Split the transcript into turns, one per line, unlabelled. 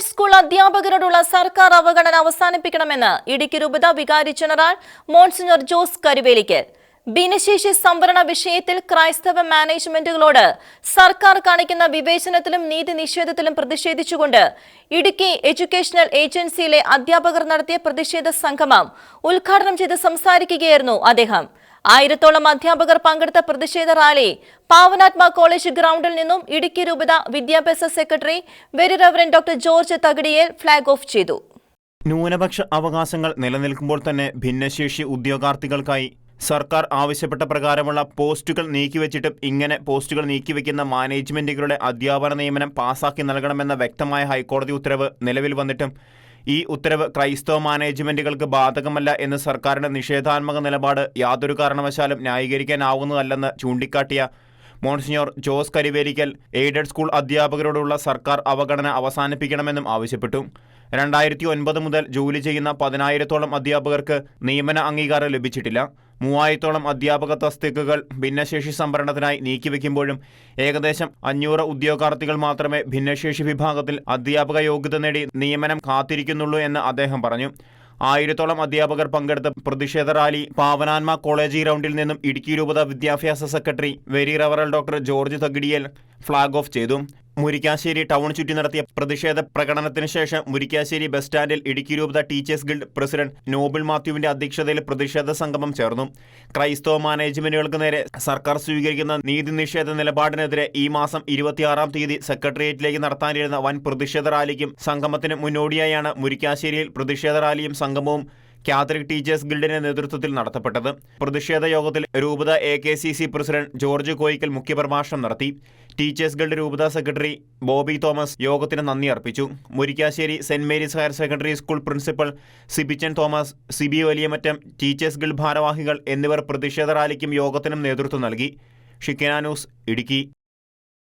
Aided school അധ്യാപകരോടുള്ള സർക്കാർ അവഗണന അവസാനിപ്പിക്കണമെന്ന് ഇടുക്കി രൂപത വികാരി ജനറൽ മോൺസിനോർ ജോസ് കരുവേലിക്കൽ ഭിന്നശേഷി സംവരണ വിഷയത്തിൽ ക്രൈസ്തവ മാനേജ്മെന്റുകളോട് സർക്കാർ കാണിക്കുന്ന വിവേചനത്തിലും നീതി നിഷേധത്തിലും പ്രതിഷേധിച്ചുകൊണ്ട് ഇടുക്കി എഡ്യൂക്കേഷണൽ ഏജൻസിയിലെ അധ്യാപകർ നടത്തിയ പ്രതിഷേധ സംഗമം ഉദ്ഘാടനം ചെയ്ത് സംസാരിക്കുകയായിരുന്നു അദ്ദേഹം. ആയിരത്തോളം അധ്യാപകർ പങ്കെടുത്ത പ്രതിഷേധ റാലി പാവനാത്മ കോളേജ് ഗ്രൗണ്ടിൽ നിന്നും ഇടുക്കി രൂപത വിദ്യാഭ്യാസ secretary very reverend doctor George Thakadiyel flag off ചെയ്തു.
ന്യൂനപക്ഷ അവകാശങ്ങൾ നിലനിൽക്കുമ്പോൾ തന്നെ ഭിന്നശേഷി ഉദ്യോഗാർത്ഥികൾക്കായി സർക്കാർ ആവശ്യപ്പെട്ട പ്രകാരമുള്ള പോസ്റ്റുകൾ നീക്കിവെച്ചിട്ടും ഇങ്ങനെ പോസ്റ്റുകൾ നീക്കിവെക്കുന്ന മാനേജ്മെന്റുകളുടെ അധ്യാപന നിയമനം പാസാക്കി നൽകണമെന്ന വ്യക്തമായ ഹൈക്കോടതി ഉത്തരവ് നിലവിൽ വന്നിട്ടും ഈ ഉത്തരവ് ക്രൈസ്തവ മാനേജ്മെന്റുകൾക്ക് ബാധകമല്ല എന്ന് സർക്കാരിന്റെ നിഷേധാത്മക നിലപാട് യാതൊരു കാരണവശാലും ന്യായീകരിക്കാനാവുന്നതല്ലെന്ന് ചൂണ്ടിക്കാട്ടിയ monsignor Jose Karivelickal aided school അധ്യാപകരോടുള്ള സർക്കാർ അവഗണന അവസാനിപ്പിക്കണമെന്നും ആവശ്യപ്പെട്ടു. രണ്ടായിരത്തി ഒൻപത് മുതൽ ജോലി ചെയ്യുന്ന പതിനായിരത്തോളം അധ്യാപകർക്ക് നിയമന അംഗീകാരം ലഭിച്ചിട്ടില്ല. മൂവായിരത്തോളം അധ്യാപക തസ്തികകൾ ഭിന്നശേഷി സംവരണത്തിനായി നീക്കിവെക്കുമ്പോഴും ഏകദേശം അഞ്ഞൂറ് ഉദ്യോഗാർത്ഥികൾ മാത്രമേ ഭിന്നശേഷി വിഭാഗത്തിൽ അധ്യാപക യോഗ്യത നേടി നിയമനം കാത്തിരിക്കുന്നുള്ളൂ എന്ന് അദ്ദേഹം പറഞ്ഞു. ആയിരത്തോളം അധ്യാപകർ പങ്കെടുത്ത പ്രതിഷേധ റാലി പാവനാന്മ കോളേജ് ഗ്രൗണ്ടിൽ നിന്നും ഇടുക്കി രൂപത വിദ്യാഭ്യാസ secretary very റവറൽ doctor George Thakidiyel flag off ചെയ്തു. മുരിക്കാശ്ശേരി ടൗൺ ചുറ്റി നടത്തിയ പ്രതിഷേധ പ്രകടനത്തിന് ശേഷം മുരിക്കാശ്ശേരി ബസ് സ്റ്റാൻഡിൽ ഇടുക്കി രൂപത ടീച്ചേഴ്സ് ഗിൽഡ് പ്രസിഡന്റ് നോബിൾ മാത്യുവിന്റെ അധ്യക്ഷതയിൽ പ്രതിഷേധ സംഗമം ചേർന്നു. ക്രൈസ്തവ മാനേജ്മെന്റുകൾക്ക് നേരെ സർക്കാർ സ്വീകരിക്കുന്ന നീതി നിഷേധ നിലപാടിനെതിരെ ഈ മാസം ഇരുപത്തിയാറാം തീയതി സെക്രട്ടേറിയറ്റിലേക്ക് നടത്താനിരുന്ന വൻ പ്രതിഷേധ റാലിക്കും സംഗമത്തിന് മുന്നോടിയായാണ് മുരിക്കാശ്ശേരിയിൽ പ്രതിഷേധ റാലിയും സംഗമവും കാത്തലിക് ടീച്ചേഴ്സ് ഗിൽഡിന്റെ നേതൃത്വത്തിൽ നടത്തപ്പെട്ടത്. പ്രതിഷേധ യോഗത്തിൽ രൂപത A K C C president George Koickal മുഖ്യപ്രഭാഷണം നടത്തി. ടീച്ചേഴ്സ് ഗിൽഡ് രൂപത സെക്രട്ടറി ബോബി തോമസ് യോഗത്തിന് നന്ദി അർപ്പിച്ചു. Murickassery saint Mary's higher secondary school principal Sibichan Thomas Sibi Valiyamattam teachers guild ഭാരവാഹികൾ എന്നിവർ പ്രതിഷേധ റാലിക്കും യോഗത്തിനും നേതൃത്വം നൽകി. ഷിക്കന ന്യൂസ് ഇടുക്കി.